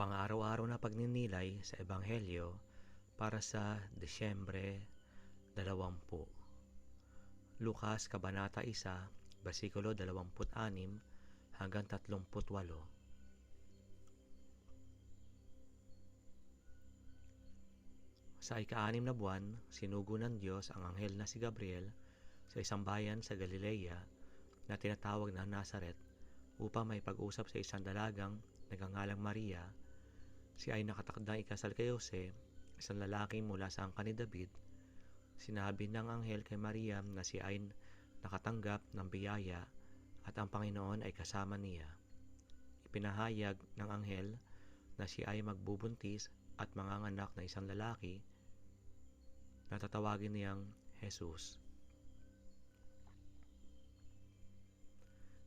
Pang-araw-araw na pagninilay sa Ebanghelyo para sa Desyembre 20. Lukas Kabanata 1, versikulo 26 hanggang 38. Sa ika-anim na buwan, sinugo ng Diyos ang anghel na si Gabriel sa isang bayan sa Galilea na tinatawag na Nazaret upang may pag-usap sa isang dalagang nagangalang Maria. Si ay nakatakdang ikasal kay Jose, isang lalaki mula sa angka ni David. Sinabi ng anghel kay Maria na si ay nakatanggap ng biyaya at ang Panginoon ay kasama niya. Ipinahayag ng anghel na si ay magbubuntis at manganganak na isang lalaki na tatawagin niyang Jesus.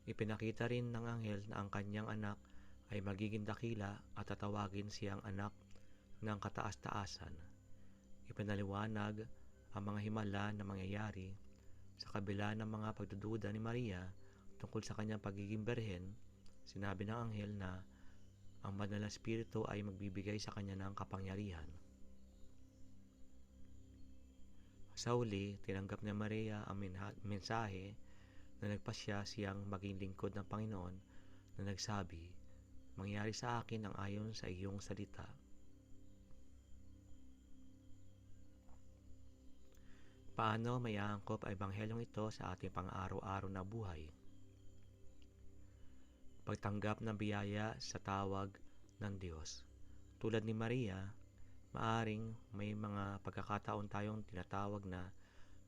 Ipinakita rin ng anghel na ang kanyang anak ay magiging dakila at tatawagin siyang anak ng kataas-taasan. Ipinaliwanag ang mga himala na mangyayari sa kabila ng mga pagdududa ni Maria tungkol sa kanyang pagiging berhen. Sinabi ng anghel na ang banal na spirito ay magbibigay sa kanya ng kapangyarihan. Sa uli, tinanggap ni Maria ang mensahe na nagpasya siyang maging lingkod ng Panginoon na nagsabi, Mangyari sa akin ang ayon sa iyong salita. Paano may aangkop ang ebanghelyong ito sa ating pang-araw-araw na buhay? Pagtanggap ng biyaya sa tawag ng Diyos. Tulad ni Maria, maaring may mga pagkakataon tayong tinatawag na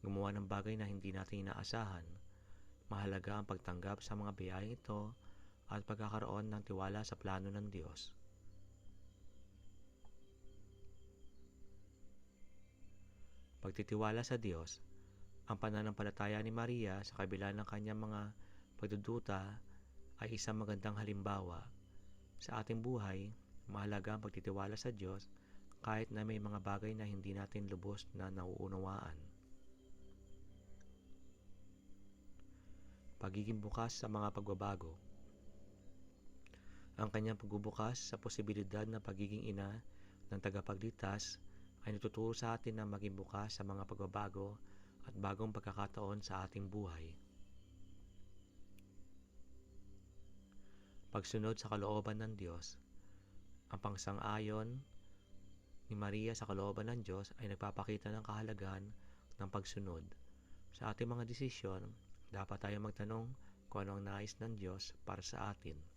gumawa ng bagay na hindi natin inaasahan. Mahalaga ang pagtanggap sa mga biyayang ito at pagkakaroon ng tiwala sa plano ng Diyos. Pagtitiwala sa Diyos, ang pananampalataya ni Maria sa kabila ng kanyang mga pagduduta ay isang magandang halimbawa. Sa ating buhay, mahalaga ang pagtitiwala sa Diyos kahit na may mga bagay na hindi natin lubos na nauunawaan. Pagiging bukas sa mga pagbabago Ang kanyang pagbubukas sa posibilidad na pagiging ina ng tagapagligtas ay nagtuturo sa atin na maging bukas sa mga pagbabago at bagong pagkakataon sa ating buhay. Pagsunod sa kalooban ng Diyos, ang pangsang-ayon ni Maria sa kalooban ng Diyos ay nagpapakita ng kahalagahan ng pagsunod. Sa ating mga desisyon, dapat tayo magtanong kung ano ang nais ng Diyos para sa atin.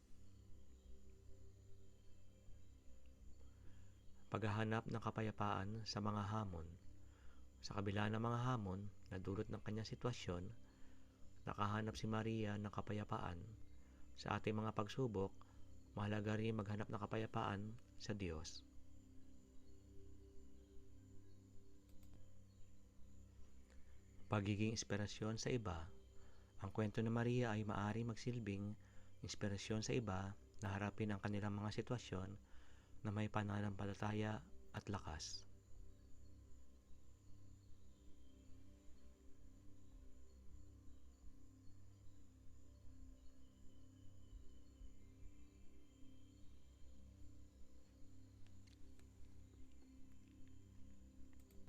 Paghahanap ng kapayapaan sa mga hamon. Sa kabila ng mga hamon na dulot ng kanyang sitwasyon, nakahanap si Maria ng kapayapaan. Sa ating mga pagsubok, mahalaga rin maghanap ng kapayapaan sa Diyos. Pagiging inspirasyon sa iba Ang kwento ni Maria ay maari magsilbing inspirasyon sa iba na harapin ang kanilang mga sitwasyon na may pananampalataya at lakas.